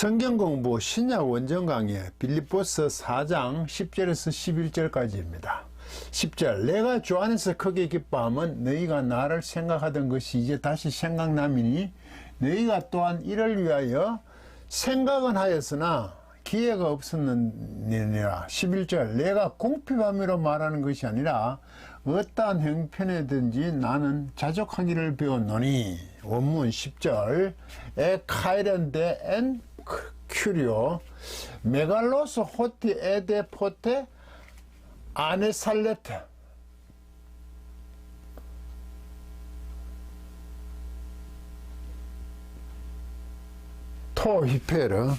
성경 공부 신약 원정 강의 빌립보서 4장 10절에서 11절까지입니다. 10절 내가 주 안에서 크게 기뻐함은 너희가 나를 생각하던 것이 이제 다시 생각남이니 너희가 또한 이를 위하여 생각은 하였으나 기회가 없었느니라 11절 내가 공피함이로 말하는 것이 아니라 어떠한 형편에든지 나는 자족하기를 배웠노니 원문 10절 에카이렌데 엔 큐리오 메갈로스 호티 에데 포테 아네살레테. 토히페르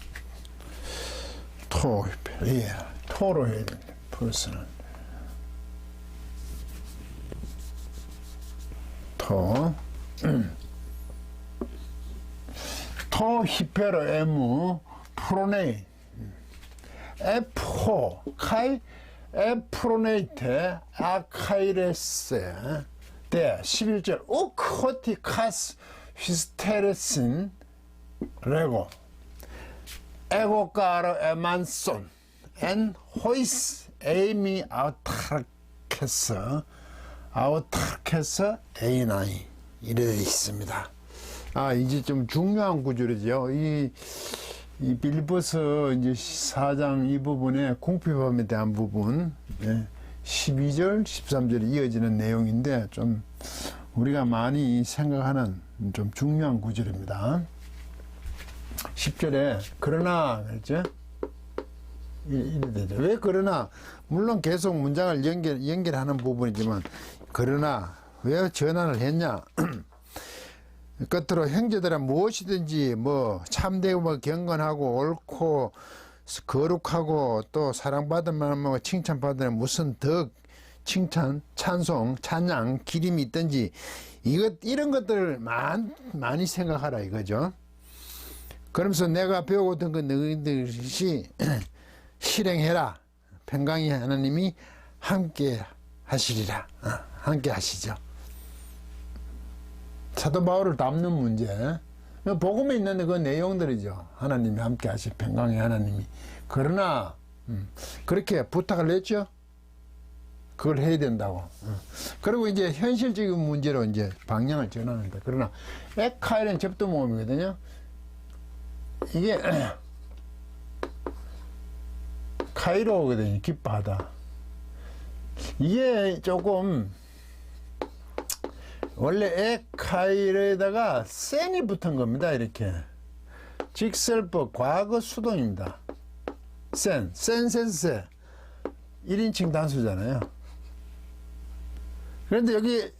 토히페르 예. 토로 해야 플러스는. 토. 토히페르 에무 프로네이. 에프호 카이 에프로네이테 아카이레세 대 11절. 우코티카스 히스테레신 레고. 에고카르 에만손. 엔 호이스 에이미 아우타르케스. 아우타르케스 에이나이. 이래 있습니다. 아 이제 좀 중요한 구절이죠. 이, 이 빌리포스 이제 4장 이 부분에 공피범에 대한 부분 예, 12절 13절이 이어지는 내용인데 좀 우리가 많이 생각하는 좀 중요한 구절입니다. 10절에 그러나 그랬죠? 이래. 왜 그러나 물론 계속 문장을 연결 연결하는 부분이지만 그러나 왜 전환을 했냐? 끝으로 형제들은 무엇이든지 뭐 참되고 뭐 경건하고 옳고 거룩하고 또 사랑받을 만한 뭐 칭찬받는 무슨 덕 칭찬, 찬송, 찬양, 기림이 있든지 이것 이런 것들을 많, 많이 생각하라 이거죠. 그러면서 내가 배우던 그 너희들이 실행해라. 평강이 하나님이 함께 하시리라. 어, 함께 하시죠. 사도 바울을 담는 문제. 복음에 있는 그 내용들이죠. 하나님이 함께 하실 평강의 하나님이. 그러나 음, 그렇게 부탁을 했죠. 그걸 해야 된다고. 음. 그리고 이제 현실적인 문제로 이제 방향을 전하는데 그러나 에카일은 접도 모음이거든요. 이게 카이로거든요. 기뻐하다. 이게 조금 원래 에카이로에다가 센이 붙은 겁니다. 이렇게 직설법 과거 수동입니다. 센, 센센세 1인칭 단수잖아요. 그런데 여기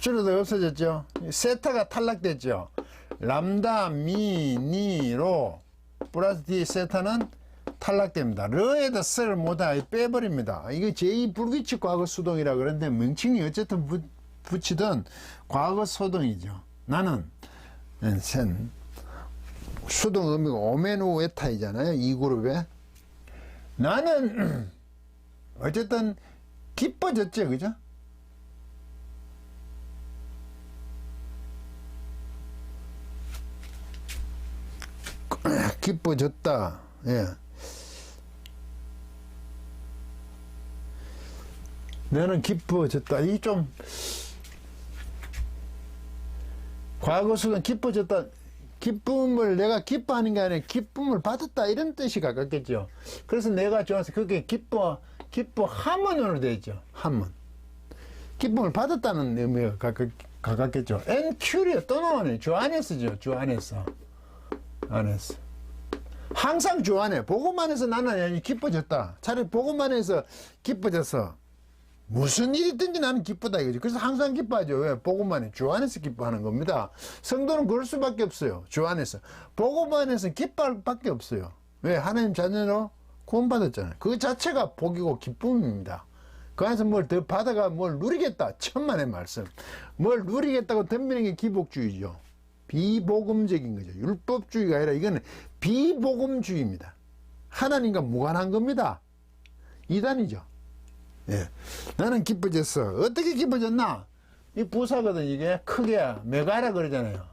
줄어도 없어졌죠. 세타가 탈락됐죠. 람다, 미, 니, 로 플러스 D 세타는 탈락됩니다. 르에다 쓸 못하 빼버립니다. 이게 제2 불규칙 과거 수동이라 그러는데 명칭이 어쨌든 부, 붙이던 과거 수동이죠. 나는 센 수동 의미가 오메노 에타이잖아요. 이 그룹에 나는 어쨌든 기뻐졌죠, 그죠? 기뻐졌다. 예. 너는 기뻐졌다. 이 좀 과거 수는 기뻐졌다. 기쁨을 내가 기뻐하는 게 아니라 기쁨을 받았다 이런 뜻이 가깝겠죠. 그래서 내가 좋아서 그게 기뻐 기뻐함은으로 되어 있죠. 함은 기쁨을 받았다는 의미가 가깝, 가깝겠죠. 엔큐리어 또 나오네. 주 안에서죠. 주 안에서 안에서 항상 주 안에 보고만 해서 나는 기뻐졌다. 차라리 보고만 해서 기뻐져서 무슨 일이 있든지 나는 기쁘다 이거죠. 그래서 항상 기뻐하죠. 왜? 보고만 해. 주 안에서 기뻐하는 겁니다. 성도는 그럴 수밖에 없어요. 주 안에서. 보고만 해서 기뻐할 밖에 없어요. 왜? 하나님 자녀로 구원받았잖아요. 그 자체가 복이고 기쁨입니다. 그 안에서 뭘 더 받아가 뭘 누리겠다. 천만의 말씀. 뭘 누리겠다고 덤비는 게 기복주의죠. 비복음적인 거죠. 율법주의가 아니라 이거는 비복음주의입니다. 하나님과 무관한 겁니다. 이단이죠. 예. 나는 기뻐졌어. 어떻게 기뻐졌나? 이 부사거든, 이게. 크게, 메가라 그러잖아요.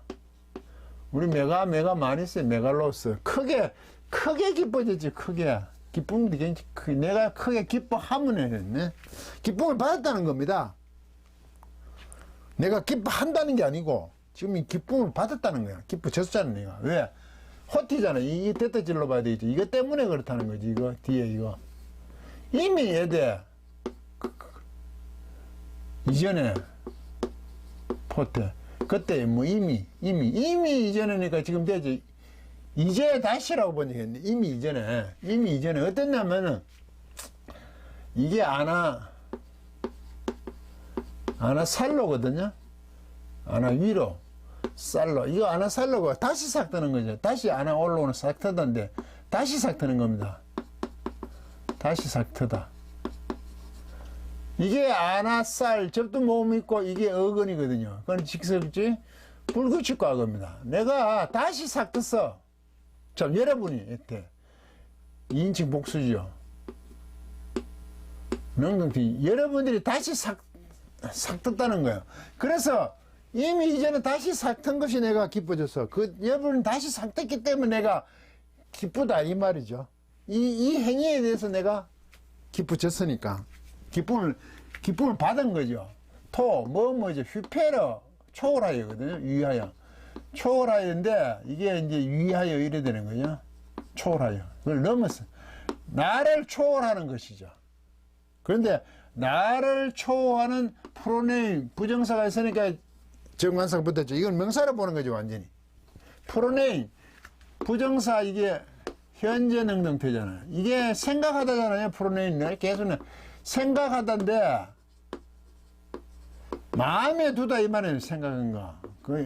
우리 메가 메가 많이 써요. 메갈로스. 크게 크게 기뻐졌지. 크게. 기쁨이 굉장히 크 내가 크게 기뻐하면 했네. 기쁨을 받았다는 겁니다. 내가 기뻐한다는 게 아니고 지금 이 기쁨을 받았다는 거야. 기뻐졌잖아 내가. 왜? 호티잖아. 이 대타질로 봐야 되겠지. 이거 때문에 그렇다는 거지. 이거 뒤에 이거. 이미 얘들 이전에 포트 그때 뭐 이미 이미 이미 이전이니까 지금 되지. 이제 다시라고 번역했는데 이미 이전에 이미 이전에 어땠냐면은 이게 아나 아나 살로거든요. 아나 위로 살로. 이거 아나 살로가 다시 싹 트는 거죠. 다시 아나 올라오는 싹 트던데 다시 싹 트는 겁니다. 다시 싹 트다 이게 아나쌀 접두 모음 있고 이게 어근이거든요. 그건 직설지 불규칙 과거입니다. 내가 다시 싹 떴어. 자, 여러분이 이때 2인칭 복수죠. 능동티 여러분들이 다시 떴다는 거예요. 그래서 이미 이전에 다시 싹튼 것이 내가 기뻐졌어. 그 여러분은 다시 싹 떴기 때문에 내가 기쁘다 이 말이죠. 이, 이 행위에 대해서 내가 기뻐졌으니까. 기쁨을 기쁨을 받은 거죠. 토, 뭐 뭐죠? 휘페러 초월하여거든요. 위하여. 초월하여인데 이게 이제 위하여 이래 되는 거죠. 초월하여. 그걸 넘었어. 나를 초월하는 것이죠. 그런데 나를 초월하는 프로네임 부정사가 있으니까 정관상 붙었죠. 이건 명사로 보는 거죠, 완전히. 프로네임 부정사 이게 현재 능동태잖아요. 이게 생각하다잖아요. 프로네임 계속 생각하던데 마음에 두다 이 생각한 거. 그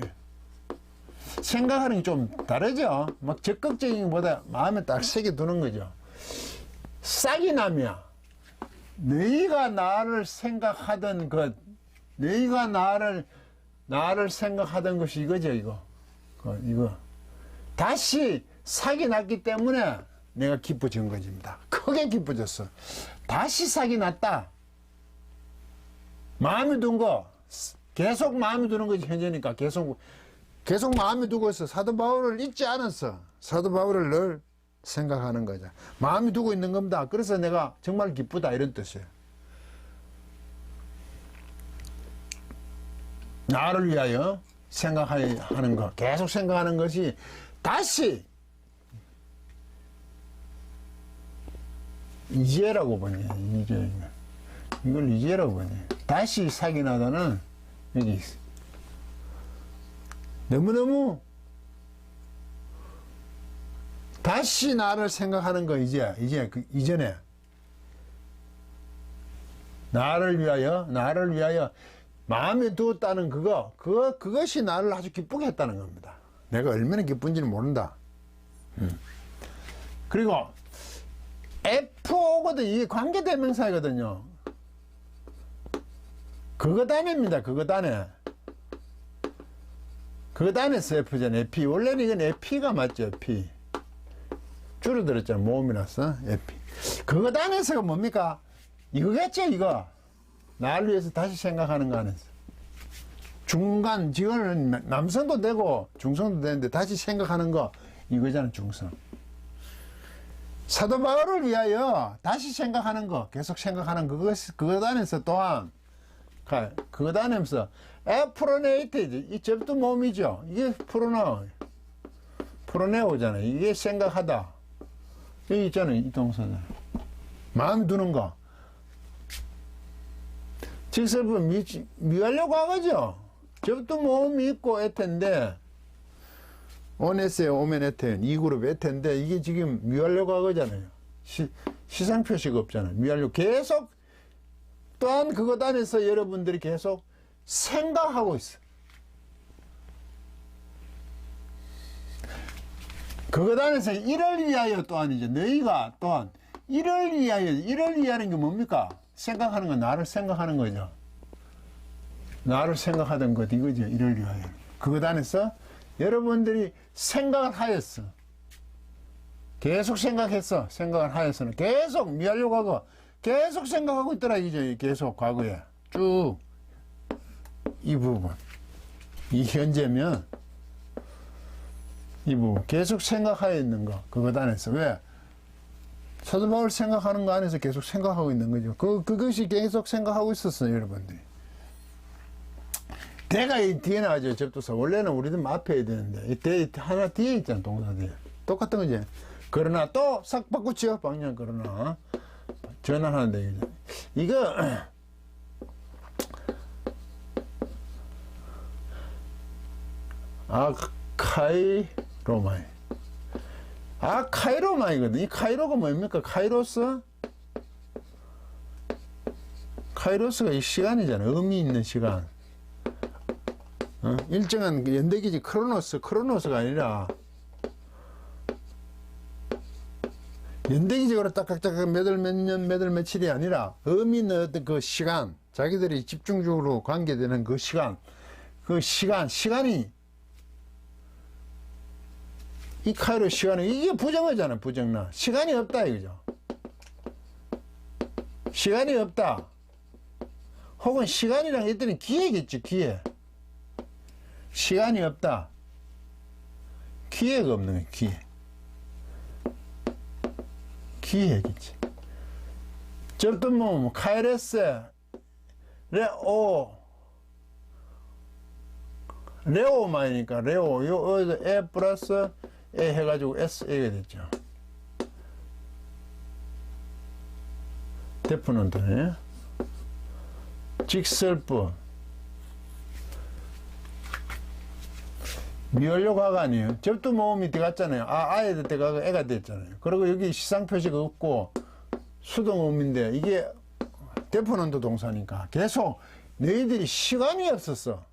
생각하는 게 좀 다르죠. 막 적극적인 것보다 마음에 딱 새겨 두는 거죠. 싹이 나면 너희가 나를 생각하던 것 너희가 나를 나를 생각하던 것이 이거죠 이거. 그, 이거. 다시 싹이 났기 때문에 내가 기뻐진 것입니다 크게 기뻐졌어 다시 싹이 났다. 마음에 둔 거, 계속 마음에 두는 거지, 현재니까. 계속, 계속 마음에 두고 있어. 사도 바울을 잊지 않았어. 사도 바울을 늘 생각하는 거죠. 마음에 두고 있는 겁니다. 그래서 내가 정말 기쁘다. 이런 뜻이에요. 나를 위하여 생각하는 거, 계속 생각하는 것이 다시 이제라고 보니 이제 이걸 이제라고 보니 다시 사기 나다는 여기 있어. 너무너무 다시 나를 생각하는 거 이제 이제 그 이전에 나를 위하여 나를 위하여 마음에 두었다는 그거 그거 그것이 나를 아주 기쁘게 했다는 겁니다. 내가 얼마나 기쁜지는 모른다. 음. 그리고 F5거든 이게 관계대명사거든요. 그거 단위입니다. 그거 단위. 그거 단위에서 F잖아. F. 원래는 이건 F가 맞죠. F. 줄어들었잖아. 모음이 났어. F. 그거 단위에서가 뭡니까? 이거겠죠. 이거. 나를 위해서 다시 생각하는 거 안에서. 중간 지원은 남성도 되고 중성도 되는데 다시 생각하는 거 이거잖아. 중성. 사도 바울을 위하여 다시 생각하는 거, 계속 생각하는 그것, 그것 안에서 또한, 그것 안에서, 에프로네이트, 이 접두 몸이죠. 이게 프로나, 프로네오잖아. 이게 생각하다. 여기 있잖아요. 이 동사는. 마음 두는 거. 직설부 미, 미하려고 하거죠. 접두 모음이 있고 에텐데, 온에세 오멘 에텐 이 그룹 에텐데 이게 지금 미완료가 그잖아요. 시, 시상 표시가 없잖아요. 미완료 계속 또한 그것 안에서 여러분들이 계속 생각하고 있어. 그것 안에서 이를 위하여 또한 이제 너희가 또한 이를 위하여 이를 위하는 게 뭡니까? 생각하는 건 나를 생각하는 거죠. 나를 생각하던 것 이거죠. 이를 위하여. 그것 안에서 여러분들이 생각을 하였어. 계속 생각했어. 생각을 하였어는 계속 미하려고 하고 계속 생각하고 있더라 이제 계속 과거에 쭉 이 부분 이 현재면 이 부분 계속 생각하여 있는 거 그것 안에서 왜 사도 바울 생각하는 거 안에서 계속 생각하고 있는 거죠. 그 그것이 계속 생각하고 있었어요, 여러분들이. 대가 이 뒤에 나와죠, 접두사. 원래는 우리도 앞에 되는데 이 대 하나 뒤에 있잖아, 동사들. 똑같은 거지. 그러나 또 싹 바꾸지요, 방향 그러나 전환하는데 이거 아카이로마이. 아, 카이로마이거든. 이 카이로가 뭡니까? 카이로스? 카이로스가 이 시간이잖아. 의미 있는 시간. 어? 일정한 그 연대기지 크로노스, 크로노스가 아니라 연대기적으로 딱딱딱 몇월 몇 년, 몇월 며칠이 아니라 의미 있는 어떤 그 시간, 자기들이 집중적으로 관계되는 그 시간, 그 시간, 시간이 이 카이로 시간은 이게 부정어잖아 부정나. 시간이 없다 이거죠. 시간이 없다. 혹은 시간이랑 했더니 기회겠지 기회 시간이 없다. 기회가 없는 거야 기회. 기회겠지 저또 뭐 카이레스 레오. 레오마이니까 레오. 요 어, 에 플러스 에 해가지고 SA가 됐죠. 데프는데 직설부 미완료가가 아니에요. 접두 모음이 들어갔잖아요. 아, 아에 들어가고 애가 됐잖아요. 그리고 여기 시상 표시가 없고 수동음인데 이게 데프는도 동사니까 계속 너희들이 시간이 없었어.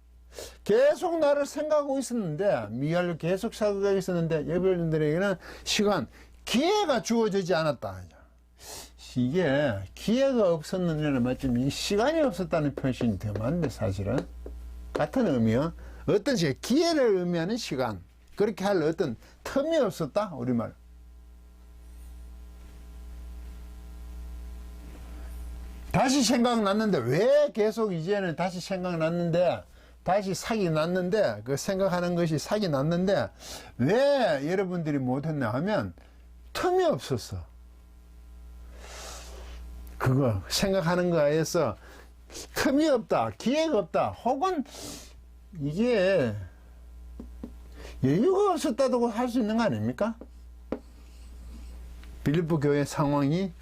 계속 나를 생각하고 있었는데 미완료 계속 생각하고 있었는데 여러분들에게는 시간 기회가 주어지지 않았다. 이게 기회가 없었느냐는 맞지만 이 시간이 없었다는 표현이 더 맞는데 사실은 같은 의미요. 어떤 시 기회를 의미하는 시간 그렇게 할 어떤 틈이 없었다 우리말. 다시 생각났는데 왜 계속 이제는 다시 생각났는데 다시 사기 났는데 그 생각하는 것이 사기 났는데 왜 여러분들이 못했냐 하면 틈이 없었어. 그거 생각하는 거에서 틈이 없다, 기회가 없다, 혹은 이게 여유가 없었다고 할 수 있는 거 아닙니까? 빌리프 교회 상황이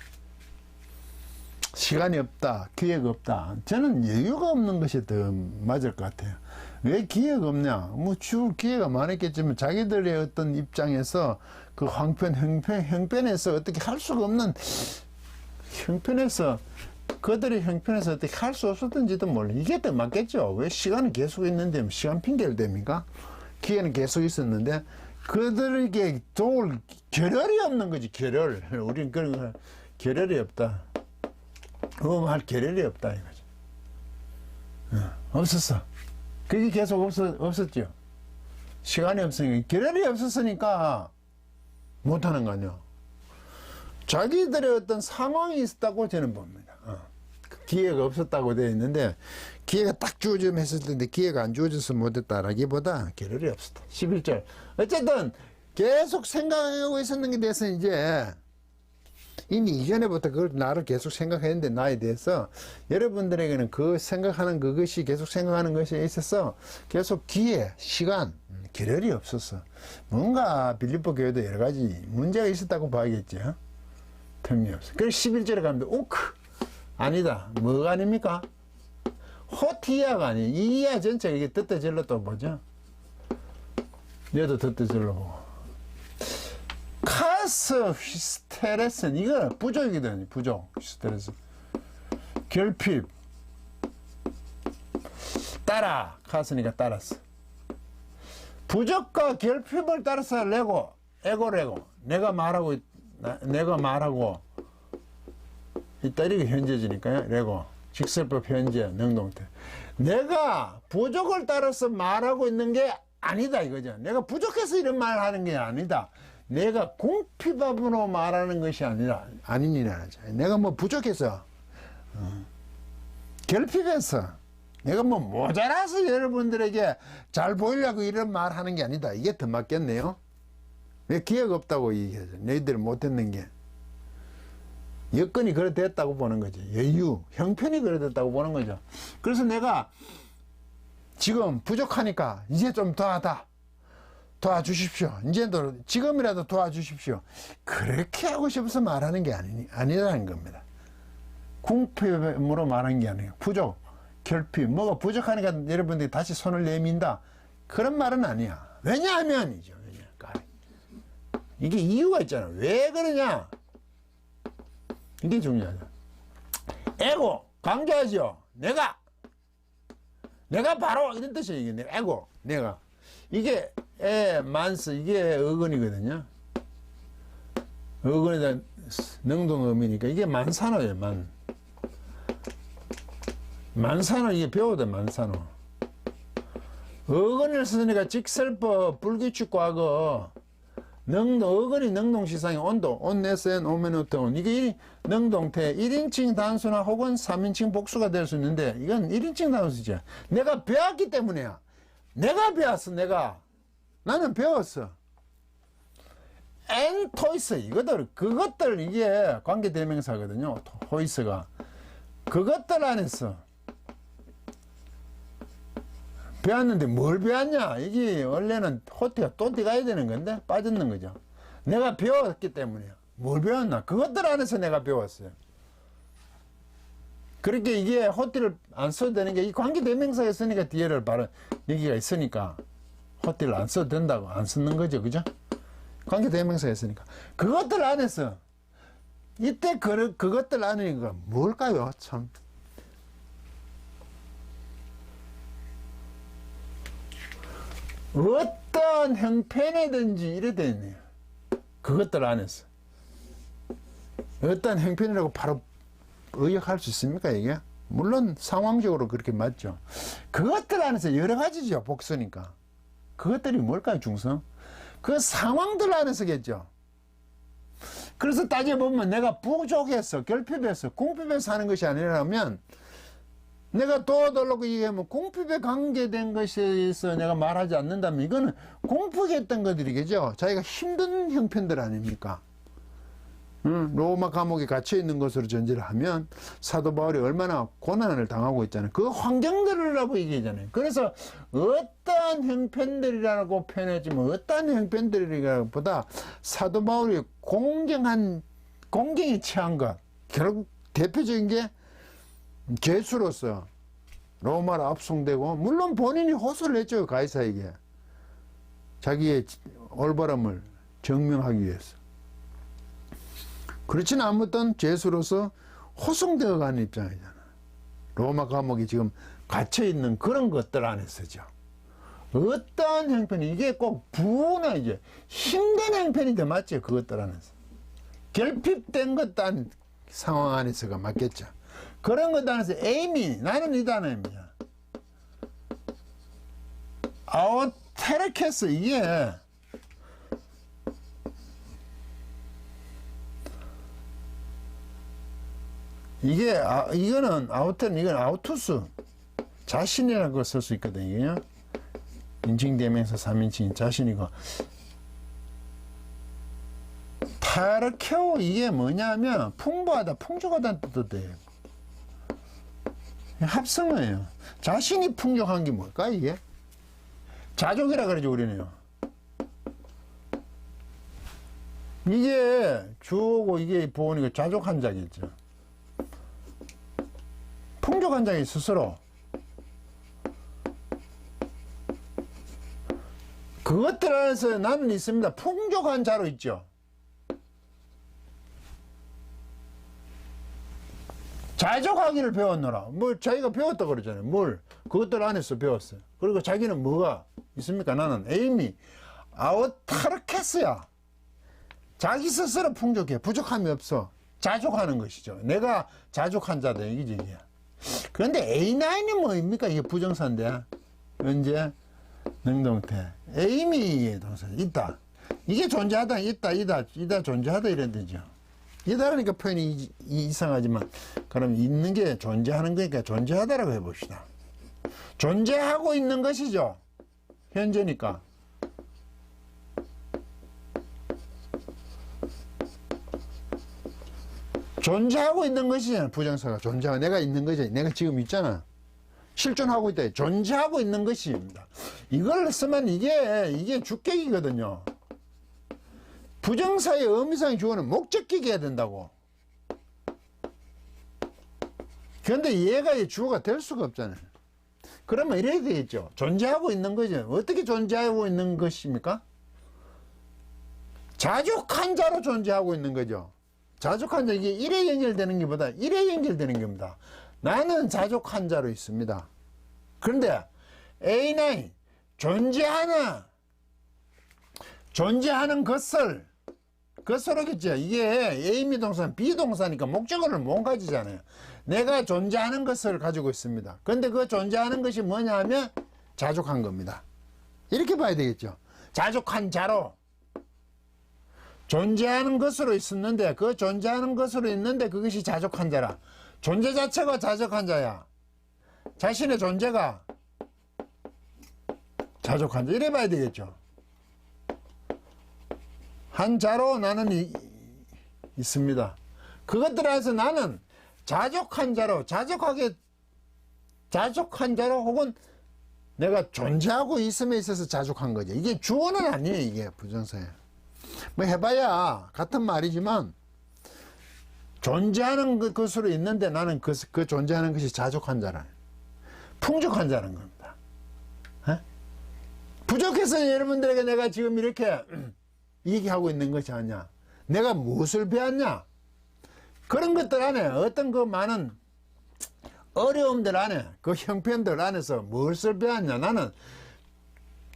시간이 없다, 기회가 없다. 저는 여유가 없는 것이 더 맞을 것 같아요. 왜 기회가 없냐? 뭐 줄 기회가 많았겠지만 자기들의 어떤 입장에서 그 황편, 형편, 형편에서 어떻게 할 수가 없는 형편에서 그들의 형편에서 어떻게 할 수 없었던지도 몰라. 이게 더 맞겠죠. 왜 시간은 계속 있는데 뭐 시간 핑계를 댑니까? 기회는 계속 있었는데 그들에게 도울 결혈이 없는 거지 결혈. 우리는 그런 거 결혈이 없다. 음할 계력이 없다 이거죠. 어, 없었어. 그게 계속 없었, 없었죠. 시간이 없으니까 계력이 없었으니까 못하는 거 아니야. 자기들의 어떤 상황이 있었다고 저는 봅니다. 기회가 없었다고 되어 있는데 기회가 딱 주어지면 했을 텐데 기회가 안 주어져서 못했다라기보다 계력이 없었다. 11절. 어쨌든 계속 생각하고 있었는 게 대해서 이제 이미 이전에부터 그걸 나를 계속 생각했는데 나에 대해서 여러분들에게는 그 생각하는 그것이 계속 생각하는 것에 있어서 계속 기회, 시간, 음, 계렬이 없었어. 뭔가 빌립보 교회도 여러 가지 문제가 있었다고 봐야겠죠. 틈이 없어. 그래서 11절에 가면 오크 아니다. 뭐가 아닙니까? 호티아가 아니에요. 이야 전체 이게 뜻대절로 또 뭐죠? 얘도 뜻대절로 보고. 카스 히스테레스는 이거 부족이거든요. 부족 히스테레스. 결핍. 따라 카스니까 따랐어. 부족과 결핍을 따라서 레고 에고 레고 내가 말하고 내가 말하고 이게 현재지니까요. 레고 직설법 현재 능동태. 내가 부족을 따라서 말하고 있는 게 아니다 이거죠. 내가 부족해서 이런 말을 하는 게 아니다. 내가 궁핍함으로 말하는 것이 아니라 아니니라. 내가 뭐 부족해서 어, 결핍해서 내가 뭐 모자라서 여러분들에게 잘 보이려고 이런 말 하는 게 아니다. 이게 더 맞겠네요. 내 기회가 없다고 얘기하죠. 너희들 못했는 게. 여건이 그래 됐다고 보는 거지. 여유, 형편이 그래 됐다고 보는 거죠. 그래서 내가 지금 부족하니까 이제 좀 도와다. 도와주십시오. 이제도 지금이라도 도와주십시오. 그렇게 하고 싶어서 말하는 게 아니, 아니라는 겁니다. 궁핍으로 말하는 게 아니에요. 부족, 결핍, 뭐가 부족하니까 여러분들이 다시 손을 내민다. 그런 말은 아니야. 왜냐하면이죠. 왜냐. 이게 이유가 있잖아. 왜 그러냐? 이게 중요하죠. 에고, 강조하죠. 내가. 내가 바로 이런 뜻이에요. 이게 에고, 내가. 이게 에, 만스, 이게 어근이거든요. 어근에다 능동음이니까 이게 만산어예요, 만. 만산어, 이게 배워도 만산어. 어근을 쓰니까 직설법, 불규칙 과거, 능동, 어근이 능동시상의 온도, 온네센, 오메노트온. 이게 능동태, 1인칭 단수나 혹은 3인칭 복수가 될 수 있는데, 이건 1인칭 단수죠. 내가 배웠기 때문이야. 내가 배웠어, 내가. 나는 배웠어. 엔 토이스, 이것들, 그것들, 이게 관계대명사거든요. 토이스가. 그것들 안에서. 배웠는데 뭘 배웠냐? 이게 원래는 호텔가 똔띠 가야 되는 건데 빠졌는 거죠. 내가 배웠기 때문이야. 뭘 배웠나? 그것들 안에서 내가 배웠어요. 그렇게 이게 호텔을 안 써도 되는 게 이 관계 대명사에 쓰니까 뒤에를 바로 여기가 있으니까 호텔을 안 써도 된다고 안 쓰는 거죠. 그죠? 관계 대명사에 쓰니까. 그것들 안에서 이때 그, 그것들 안에 가 뭘까요? 참. 어떤 형편이든지 이래 되네요. 그것들 안에서. 어떤 형편이라고 바로 의역할 수 있습니까, 이게? 물론 상황적으로 그렇게 맞죠. 그것들 안에서 여러 가지죠, 복수니까. 그것들이 뭘까요, 중성? 그 상황들 안에서겠죠. 그래서 따져보면 내가 부족해서, 결핍해서, 궁핍해서 하는 것이 아니라면 내가 도와달라고 얘기하면 공핍에 관계된 것에 서 내가 말하지 않는다면 이거는 공포했던 것들이겠죠. 자기가 힘든 형편들 아닙니까? 응, 로마 감옥에 갇혀 있는 것으로 전제를 하면 사도 바울이 얼마나 고난을 당하고 있잖아요. 그 환경들이라고 얘기하잖아요. 그래서 어떠한 형편들이라고 표현하지만 어떠한 형편들이라보다 사도 바울이 공경한 공경에 취한 것 결국 대표적인 게 죄수로서 로마로 압송되고 물론 본인이 호소를 했죠 가이사에게. 자기의 올바름을 증명하기 위해서. 그렇지는 않았던 죄수로서 호송되어 가는 입장이잖아 로마 감옥이 지금 갇혀 있는 그런 것들 안에서죠. 어떠한 형편이 이게 꼭 부나 이제 힘든 형편이 더 맞죠 그것들 안에서. 결핍된 것단 상황 안에서가 맞겠죠 그런 것 안에서 에이미 나는 이 단어입니다. 아우테르케스 이게 이게 아, 이거는 아우테는 이건 아우투스 자신이라는 걸 쓸 수 있거든요. 인칭대명사 3인칭 자신이고 타르케오 이게 뭐냐면 풍부하다 풍족하다는 뜻도 돼요. 합성어예요. 자신이 풍족한 게 뭘까 이게? 자족이라 그러죠 우리는요. 이게 주어고 이게 보니까 자족한 자겠죠. 풍족한 자기 스스로 그것들 안에서 나는 있습니다. 풍족한 자로 있죠. 자족하기를 배웠노라. 뭘 자기가 배웠다 그러잖아요. 뭘 그것들 안에서 배웠어요. 그리고 자기는 뭐가 있습니까? 나는 에이미 아우타르케스야. 자기 스스로 풍족해. 부족함이 없어. 자족하는 것이죠. 내가 자족한 자다. 이게 이게. 그런데 A9이 뭐입니까? 이게 부정사인데. 언제? 능동태. 에이미의 동사. 있다. 이게 존재하다, 있다, 이다, 이다 존재하다 뜻이죠. 이다라니까 표현이 이상하지만 그럼 있는 게 존재하는 거니까 존재하다라고 해봅시다. 존재하고 있는 것이죠. 현재니까. 존재하고 있는 것이잖아. 부정사가 존재하고 내가 있는 거지. 내가 지금 있잖아. 실존하고 있다. 존재하고 있는 것입니다. 이걸 쓰면 이게 이게 주객이거든요. 부정사의 의미상의 주어는 목적격이 해야 된다고. 그런데 얘가 이 주어가 될 수가 없잖아요. 그러면 이래야 되겠죠. 존재하고 있는 거죠. 어떻게 존재하고 있는 것입니까? 자족한 자로 존재하고 있는 거죠. 자족한 자, 이게 일에 연결되는 것보다 일에 연결되는 겁니다. 나는 자족한 자로 있습니다. 그런데 A9, 존재하나, 존재하는 것을, 것으로겠죠. 이게 A미 동사는 비동사니까 목적어를 못 가지잖아요. 내가 존재하는 것을 가지고 있습니다. 그런데 그 존재하는 것이 뭐냐 하면 자족한 겁니다. 이렇게 봐야 되겠죠. 자족한 자로 존재하는 것으로 있었는데 그 존재하는 것으로 있는데 그것이 자족한 자라. 존재 자체가 자족한 자야. 자신의 존재가 자족한 자. 이래 봐야 되겠죠. 한 자로 나는 이- 있습니다. 그것들 안에서 나는 자족한 자로 자족하게 자족한 자로 혹은 내가 존재하고 있음에 있어서 자족한 거죠. 이게 주어는 아니에요. 이게 부정사예요. 뭐 해봐야 같은 말이지만 존재하는 그- 것으로 있는데 나는 그, 그 존재하는 것이 자족한 자라 풍족한 자는 겁니다. 에? 부족해서 여러분들에게 내가 지금 이렇게 얘기하고 있는 것이 아니야. 내가 무엇을 배웠냐? 그런 것들 안에 어떤 그 많은 어려움들 안에 그 형편들 안에서 무엇을 배웠냐? 나는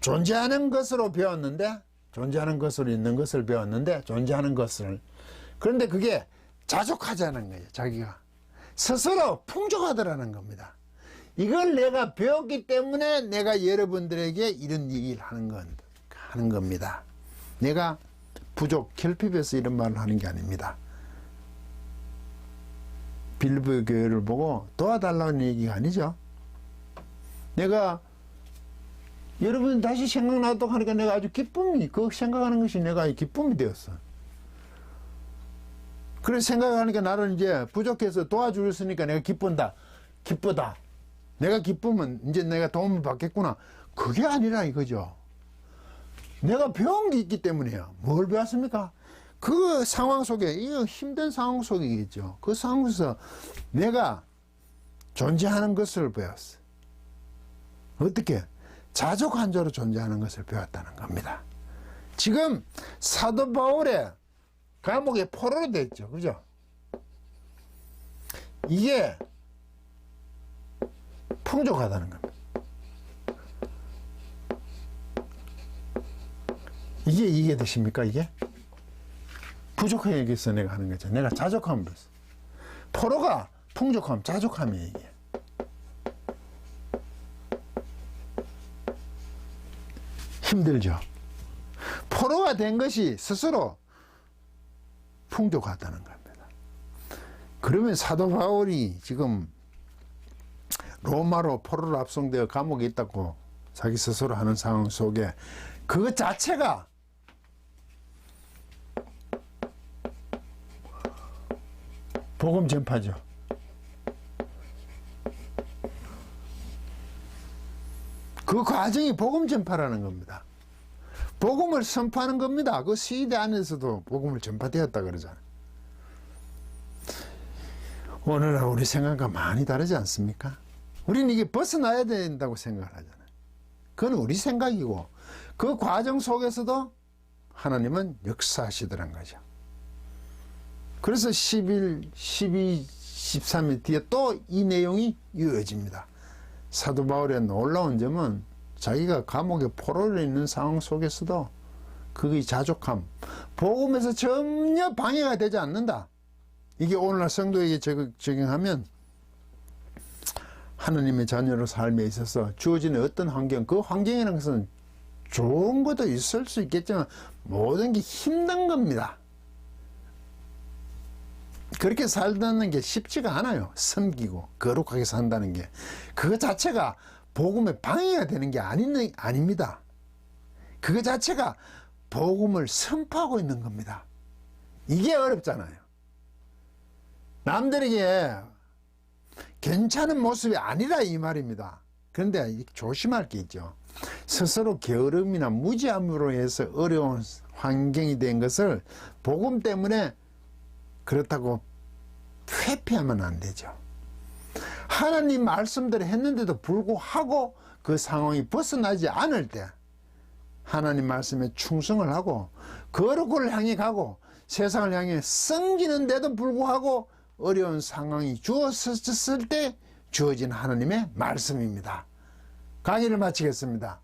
존재하는 것으로 배웠는데 존재하는 것으로 있는 것을 배웠는데 존재하는 것을 그런데 그게 자족하자는 거예요 자기가 스스로 풍족하더라는 겁니다 이걸 내가 배웠기 때문에 내가 여러분들에게 이런 얘기를 하는 건 하는 겁니다 내가 부족 결핍해서 이런 말을 하는 게 아닙니다 빌리브 교회를 보고 도와달라는 얘기가 아니죠 내가 여러분 다시 생각나도록 하니까 내가 아주 기쁨이 그 생각하는 것이 내가 기쁨이 되었어. 그래서 생각하니까 나는 이제 부족해서 도와주었으니까 내가 기쁜다. 기쁘다. 내가 기쁘면 이제 내가 도움을 받겠구나. 그게 아니라 이거죠. 내가 배운 게 있기 때문이에요. 뭘 배웠습니까? 그 상황 속에, 이거 힘든 상황 속이겠죠. 그 상황에서 내가 존재하는 것을 배웠어. 어떻게? 자족한 자로 존재하는 것을 배웠다는 겁니다. 지금 사도 바울의 감옥에 포로로 됐죠. 그죠? 이게 풍족하다는 겁니다. 이게 이게 되십니까? 이게? 부족해 얘기해서 내가 하는 거죠. 내가 자족함을 배웠어. 포로가 풍족함, 자족함이 얘기해. 힘들죠. 포로가 된 것이 스스로 풍족하다는 겁니다. 그러면 사도 바울이 지금 로마로 포로로 압송되어 감옥에 있다고 자기 스스로 하는 상황 속에 그것 자체가 복음 전파죠. 그 과정이 복음 전파라는 겁니다. 복음을 선포하는 겁니다. 그 시대 안에서도 복음을 전파되었다 그러잖아요. 오늘날 우리 생각과 많이 다르지 않습니까? 우리는 이게 벗어나야 된다고 생각을 하잖아요. 그건 우리 생각이고 그 과정 속에서도 하나님은 역사하시더란 거죠. 그래서 11, 12, 13일 뒤에 또 이 내용이 이어집니다. 사도 바울의 놀라운 점은 자기가 감옥에 포로로 있는 상황 속에서도 그의 자족함, 복음에서 전혀 방해가 되지 않는다. 이게 오늘날 성도에게 적- 적용하면 하느님의 자녀로 삶에 있어서 주어지는 어떤 환경, 그 환경이라는 것은 좋은 것도 있을 수 있겠지만 모든 게 힘든 겁니다. 그렇게 살다는 게 쉽지가 않아요. 섬기고 거룩하게 산다는 게. 그거 자체가 복음에 방해가 되는 게 아니, 아닙니다. 그거 자체가 복음을 선포하고 있는 겁니다. 이게 어렵잖아요. 남들에게 괜찮은 모습이 아니라 이 말입니다. 그런데 이 조심할 게 있죠. 스스로 게으름이나 무지함으로 해서 어려운 환경이 된 것을 복음 때문에 그렇다고 회피하면 안 되죠. 하나님 말씀대로 했는데도 불구하고 그 상황이 벗어나지 않을 때 하나님 말씀에 충성을 하고 거룩을 향해 가고 세상을 향해 섬기는데도 불구하고 어려운 상황이 주어졌을 때 주어진 하나님의 말씀입니다. 강의를 마치겠습니다.